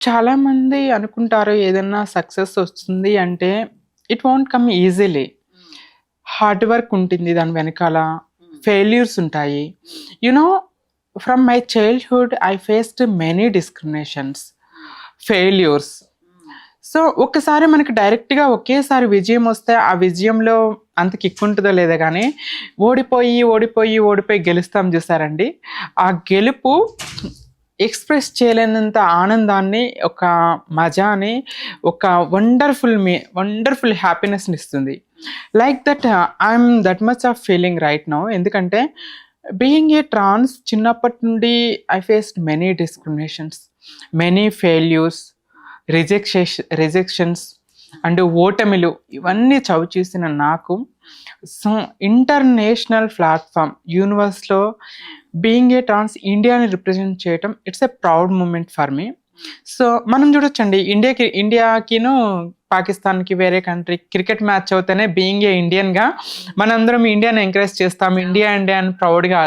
చాలామంది అనుకుంటారు ఏదన్నా సక్సెస్ వస్తుంది అంటే it want come easily. Hard work ఉంటుంది దాని వెనకాల ఫెయిల్యూర్స్ ఉంటాయి. You know from my childhood I faced many discriminations failures so ఒక్కసారి మనకి డైరెక్ట్గా ఒకేసారి విజయం వస్తే ఆ విజయంలో అంత కిక్ ఉంటుందో లేదో కానీ ఓడిపోయి ఓడిపోయి ఓడిపోయి గెలుస్తాం చూసారండి. ఆ గెలుపు ఎక్స్ప్రెస్ చేయలేనంత ఆనందాన్ని ఒక మజాని ఒక వండర్ఫుల్ మీ వండర్ఫుల్ హ్యాపీనెస్ని ఇస్తుంది. Like that uh, I'm that much of feeling right now. ఎందుకంటే బీయింగ్ ఏ ట్రాన్స్ చిన్నప్పటి నుండి I faced many discriminations many failures rejections rejections and ఓటమిలు ఇవన్నీ చవి చూసిన నాకు సో ఇంటర్నేషనల్ ప్లాట్ఫామ్ యూనివర్స్లో బీయింగ్ ఏ ట్రాన్స్ ఇండియాని రిప్రజెంట్ చేయటం it's a proud moment for me so మనం చూడొచ్చండి ఇండియాకి ఇండియాకిను పాకిస్తాన్కి వేరే కంట్రీ క్రికెట్ మ్యాచ్ అవుతేనే బీయింగ్ ఏ ఇండియన్గా మనందరం ఇండియాని ఎంకరేజ్ చేస్తాం ఇండియా ఇండియా అని ప్రౌడ్గా